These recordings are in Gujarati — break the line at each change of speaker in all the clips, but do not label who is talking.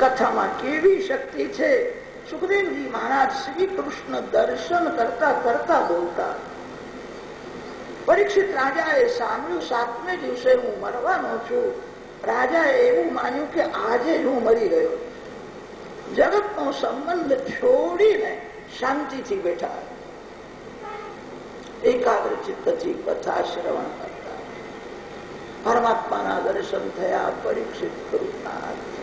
કથામાં કેવી શક્તિ છે? સુખદેવજી મહારાજ શ્રી કૃષ્ણ દર્શન કરતા કરતા બોલતા, પરીક્ષિત રાજાએ સાંભળ્યું સાતમે દિવસે હું મરવાનો છું. રાજાએ એવું માન્યું કે આજે હું મરી ગયો. જગતનો સંબંધ છોડીને શાંતિથી બેઠા. એકાગ્ર ચિત્તથી કથા શ્રવણ કરતા, પરમાત્માના દર્શન થયા, પરીક્ષિત કૃતનાથ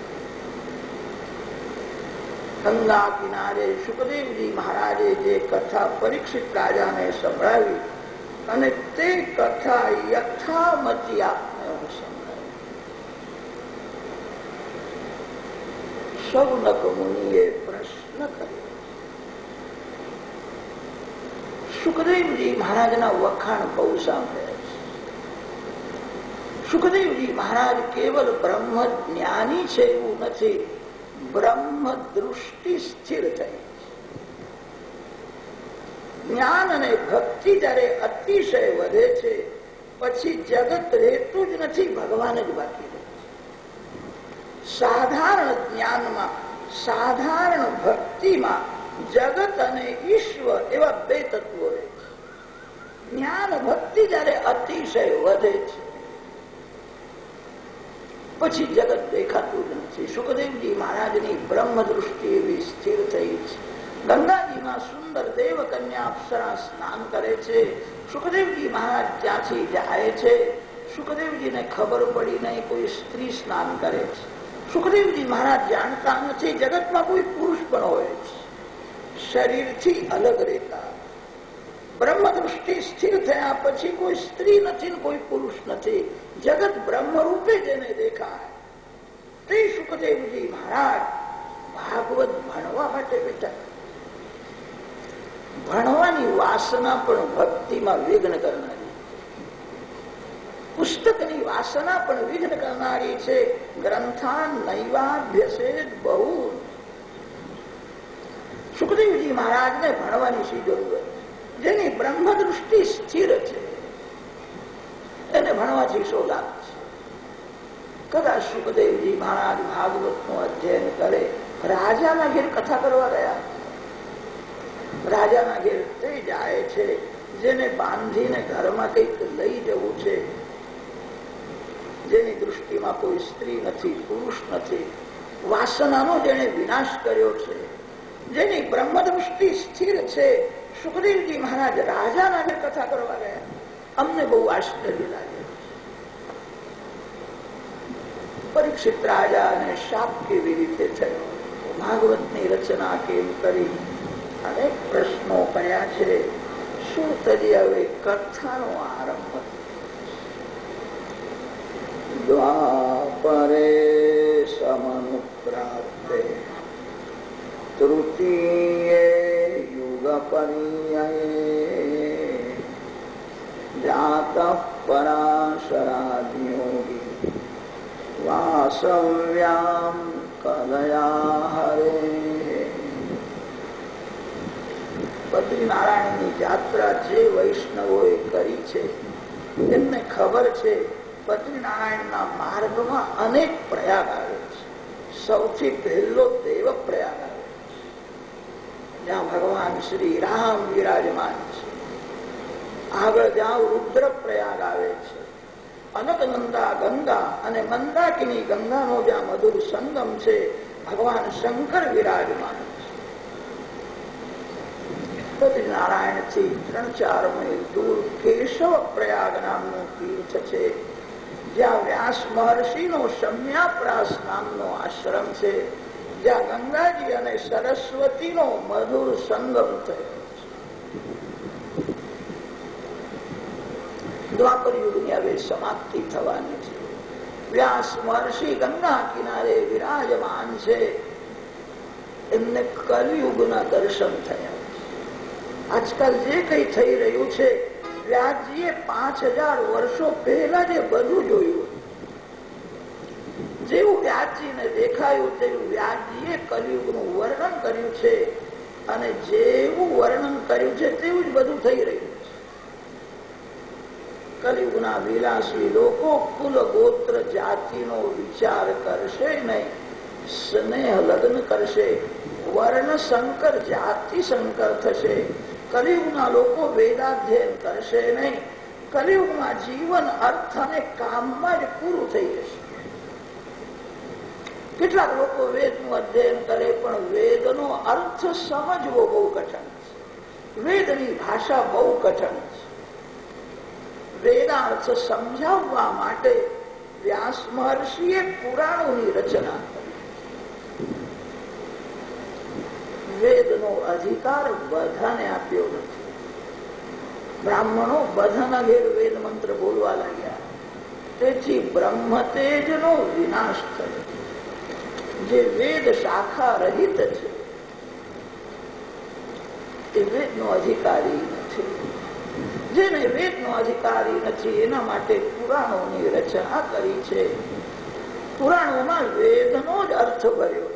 ગંગા કિનારે સુખદેવજી મહારાજે જે કથા પરીક્ષિત રાજાને સંભળાવી અને તે કથા યથામતી આપને સંભળાવી. સૌનક મુનિએ પ્રશ્ન કર્યો. સુખદેવજી મહારાજના વખાણ બહુ સાંભળ્યા છે. સુખદેવજી મહારાજ કેવલ બ્રહ્મ જ્ઞાની છે એવું નથી. બ્રહ્મ દૃષ્ટિ સ્થિર થઈ. જ્ઞાન અને ભક્તિ જયારે અતિશય વધે છે, પછી જગત રહેતું જ નથી, ભગવાન જ બાકી રહે સાધારણ જ્ઞાનમાં, સાધારણ ભક્તિમાં જગત અને ઈશ્વર એવા બે તત્વો રહે જ્ઞાન ભક્તિ જયારે અતિશય વધે છે, પછી જગત દેખાતું જ નથી સુખદેવજી મહારાજની બ્રહ્મ દૃષ્ટિ એવી સ્થિર થઈ છે. ગંગાજીમાં સુંદર દેવ કન્યા અપ્સરા સ્નાન કરે છે. સુખદેવજી મહારાજ ત્યાંથી જાય છે. સુખદેવજીને ખબર પડી નહીં કોઈ સ્ત્રી સ્નાન કરે છે. સુખદેવજી મહારાજ જાણતા નથી, જગતમાં કોઈ પુરુષ પણ હોય છે. શરીરથી અલગ રહેતા. બ્રહ્મ દૃષ્ટિ સ્થિર થયા પછી કોઈ સ્ત્રી નથી કોઈ પુરુષ નથી. જગત બ્રહ્મ રૂપે જેને દેખાય. તે સુખદેવજી મહારાજ ભાગવત ભણવા માટે બેઠા. ભણવાની વાસના પણ ભક્તિમાં વિઘ્ન કરનારી. પુસ્તકની વાસના પણ વિઘ્ન કરનારી છે. ગ્રંથાન નૈવાભ્યસે બહુ. સુખદેવજી મહારાજને ભણવાની શી જરૂર જેની બ્રહ્મ દૃષ્ટિ સ્થિર છે. એને ભણવાથી શો લાભ છે. કદાચ સુખદેવજી મહારાજ ભાગવતનું અધ્યયન કરે. રાજાના ઘેર કથા કરવા ગયા. રાજાના ઘેર તે જાય છે, જેને બાંધીને ઘરમાં કંઈક લઈ જવું છે. જેની દૃષ્ટિમાં કોઈ સ્ત્રી નથી, પુરુષ નથી. વાસનાનો જેને વિનાશ કર્યો છે. જેની બ્રહ્મદૃષ્ટિ સ્થિર છે. સુખદેવજી મહારાજ રાજાના ઘેર કથા કરવા ગયા. અમને બહુ આશ્ચર્ય લાગે પરીક્ષિત રાજાને શાપ કેવી રીતે થયો? ભાગવતની રચના કેમ કરી? અનેક પ્રશ્નો પડ્યા છે. શું તરી હવે કથાનો આરંભ. દ્વાપરે સમનુપ્રાપ્તે તૃતીયે યુગ પર્યયે જાત પરાશરાદયોગી વાસવ્યામ કલયા હરે બદ્રીનારાયણની યાત્રા જે વૈષ્ણવોએ કરી છે, એમને ખબર છે બદ્રીનારાયણના માર્ગમાં અનેક પ્રયાગ આવે છે. સૌથી પહેલો દેવ પ્રયાગ આવે છે. જ્યાં ભગવાન શ્રી રામ વિરાજમાન છે. આગળ જ્યાં રુદ્ર પ્રયાગ આવે છે. અનકનંદા ગંગા અને મંદાકિની ગંગાનો જ્યાં મધુર સંગમ છે, ભગવાન શંકર વિરાજમાન છે. બદ્રીનારાયણથી ત્રણ ચાર મહિલ દૂર કેશવ પ્રયાગ નામનું તીર્થ છે, જ્યાં વ્યાસ મહર્ષિ નો શમ્યાપ્રાસ નામનો આશ્રમ છે, જ્યાં ગંગાજી અને સરસ્વતી નો મધુર સંગમ થયો દ્વાપર યુગની હવે સમાપ્તિ થવાની છે. વ્યાસ મહર્ષિ ગંગા કિનારે વિરાજમાન છે. એમને કલયુગના દર્શન થયા. આજકાલ જે કઈ થઈ રહ્યું છે, વ્યાસજીએ પાંચ હજાર વર્ષો પહેલા જે બધું જોયું જેવું વ્યાસજીને દેખાયું, તેવું વ્યાસજીએ કલયુગનું વર્ણન કર્યું છે. અને જેવું વર્ણન કર્યું છે, તેવું જ બધું થઈ રહ્યું કલયુગના વિલાસી લોકો કુલ ગોત્ર જાતિનો વિચાર કરશે નહીં. સ્નેહ લગ્ન કરશે, વર્ણ સંકર, જાતિ સંકર થશે. કલયુગના લોકો વેદાધ્યયન કરશે નહીં. કલયુગમાં જીવન, અર્થ અને કામમાં જ પૂરું થઈ જશે. કેટલાક લોકો વેદનું અધ્યયન કરે, પણ વેદનો અર્થ સમજવો બહુ કઠણ છે. વેદની ભાષા બહુ કઠણ વેદાર્થ સમજાવવા માટે વ્યાસ મહર્ષિએ પુરાણોની રચના વેદનો અધિકાર બધાને આપ્યો નથી. બ્રાહ્મણો બધાના ઘેર વેદ મંત્ર બોલવા લાગ્યા. તેથી બ્રહ્મ તેજનો વિનાશ થયો. જે વેદ શાખા રહિત છે, એ વેદનો અધિકારી જેને વેદનો અધિકારી નથી, એના માટે પુરાણોની રચના કરી છે. પુરાણોમાં વેદનો જ અર્થ ભર્યો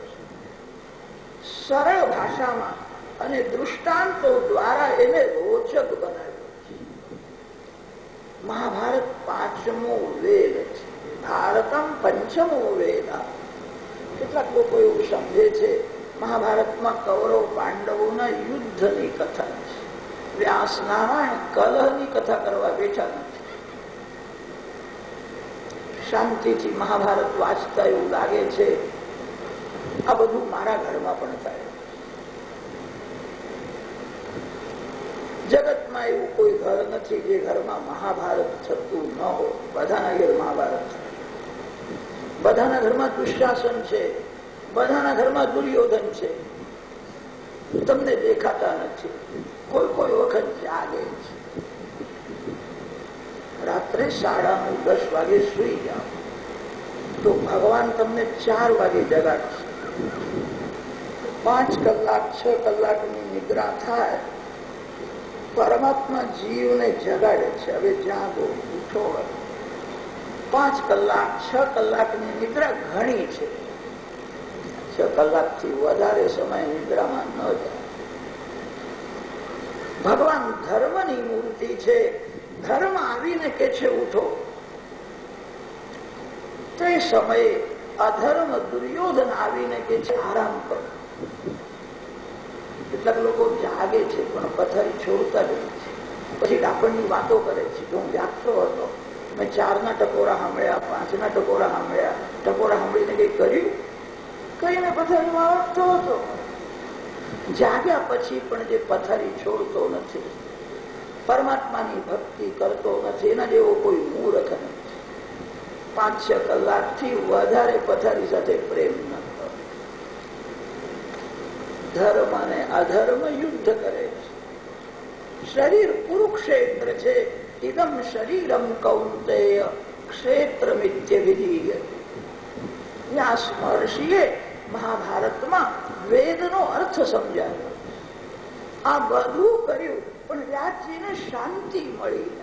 સરળ ભાષામાં અને દૃષ્ટાંતો દ્વારા એને રોચક બનાવ્યો મહાભારત પાંચમો વેદ છે. ભારતમ પંચમો વેદ. કેટલાક લોકો એવું સમજે છે, મહાભારતમાં કૌરવ પાંડવોના યુદ્ધની કથા. વ્યાસ નારાયણ કલહની કથા કરવા બેઠા શાંતિથી મહાભારત વાંચતા એવું લાગે છે. આ બધું મારા ઘરમાં પણ થાય. જગતમાં એવું કોઈ ઘર નથી જે ઘરમાં મહાભારત થતું ન હોય. બધાના ઘેર મહાભારત. બધાના ઘરમાં દુશાસન છે. બધાના ઘરમાં દુર્યોધન છે. તમને દેખાતા નથી. કોઈ કોઈ વખત જાગે છે. રાત્રે સાડા નવ દસ વાગે સુઈ જાઓ. તો ભગવાન તમને ચાર વાગે જગાડશે. પાંચ કલાક, છ કલાકની નિદ્રા થાય. પરમાત્મા જીવને જગાડે છે. હવે જાગો, ઉઠો. પાંચ કલાક, છ કલાકની નિદ્રા ઘણી છે. છ કલાકથી વધારે સમય નિદ્રામાં ન જાય. ભગવાન ધર્મની મૂર્તિ છે. ધર્મ આવીને કે છે, ઉઠો. તે સમયે અધર્મ દુર્યોધન આવીને કે છે, આરામ કરો. કેટલાક લોકો જાગે છે, પણ પથારી છોડતા જ છે. પછી ડાપણની વાતો કરે છે, હું જાગતો હતો. મેં ચારના ટકોરા સાંભળ્યા, પાંચના ટકોરા સાંભળ્યા. ટકોરા સાંભળીને કંઈ કર્યું? કઈને પથારીમાં આવતો હતો. જાગ્યા પછી પણ જે પથારી છોડતો નથી, પરમાત્માની ભક્તિ કરતો નથી, એના જેવો કોઈ મૂર્ખ નથી. પાંચ, છ કલાકથી વધારે પથારી સાથે પ્રેમ ન ધર્મ અને અધર્મ યુદ્ધ કરે છે. શરીર કુરુક્ષેત્ર છે. ઇદમ શરીરમ કૌંતેય ક્ષેત્ર મિત્ય વિધિ વ્યાસ મહર્ષિએ મહાભારતમાં વેદનો અર્થ સમજાવ્યો આ બધું કર્યું, પણ વ્યાસજીને શાંતિ મળી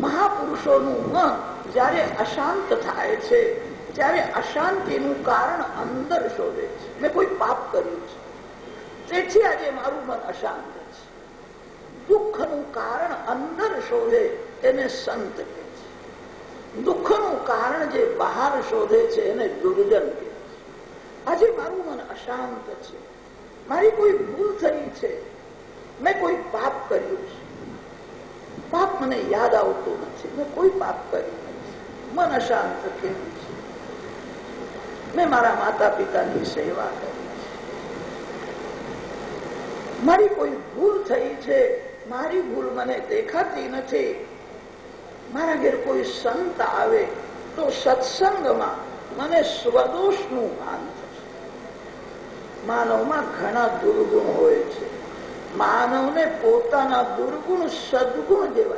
મહાપુરુષોનું મન જયારે અશાંત થાય છે, ત્યારે અશાંતિનું કારણ અંદર શોધે છે. મેં કોઈ પાપ કર્યું છે. તેથી આજે મારું મન અશાંત છે. દુઃખનું કારણ અંદર શોધે એને સંત કે છે દુઃખનું કારણ જે બહાર શોધે છે એને દુર્જન કે આજે મારું મન અશાંત છે. મારી કોઈ ભૂલ થઈ છે. મેં કોઈ પાપ કર્યું છે. પાપ મને યાદ આવતું નથી. મેં કોઈ પાપ કર્યું નથી. મન અશાંત કેવું છે? મેં મારા માતા પિતાની સેવા કરી છે. મારી કોઈ ભૂલ થઈ છે. મારી ભૂલ મને દેખાતી નથી. મારા ઘેર કોઈ સંત આવે તો સત્સંગમાં મને સ્વદોષનું ભાન થશે. માનવમાં ઘણા દુર્ગુણ હોય છે. માનવને પોતાના દુર્ગુણ સદગુણ જેવા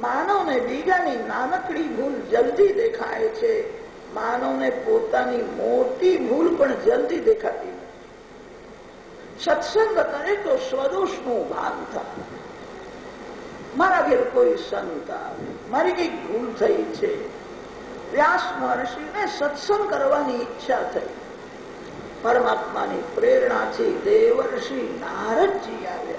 માનવને બીજાની નાનકડી ભૂલ જલ્દી દેખાય છે. માનવને પોતાની મોટી ભૂલ પણ જલ્દી દેખાતી સત્સંગ કરે તો સ્વદોષનું ભાન થાય. મારા ઘેર કોઈ આવે. મારી કઈ ભૂલ થઈ છે. વ્યાસ મહર્ષિને સત્સંગ કરવાની ઈચ્છા થઈ. પરમાત્માની પ્રેરણાથી દેવર્ષિ નારદજી આવ્યા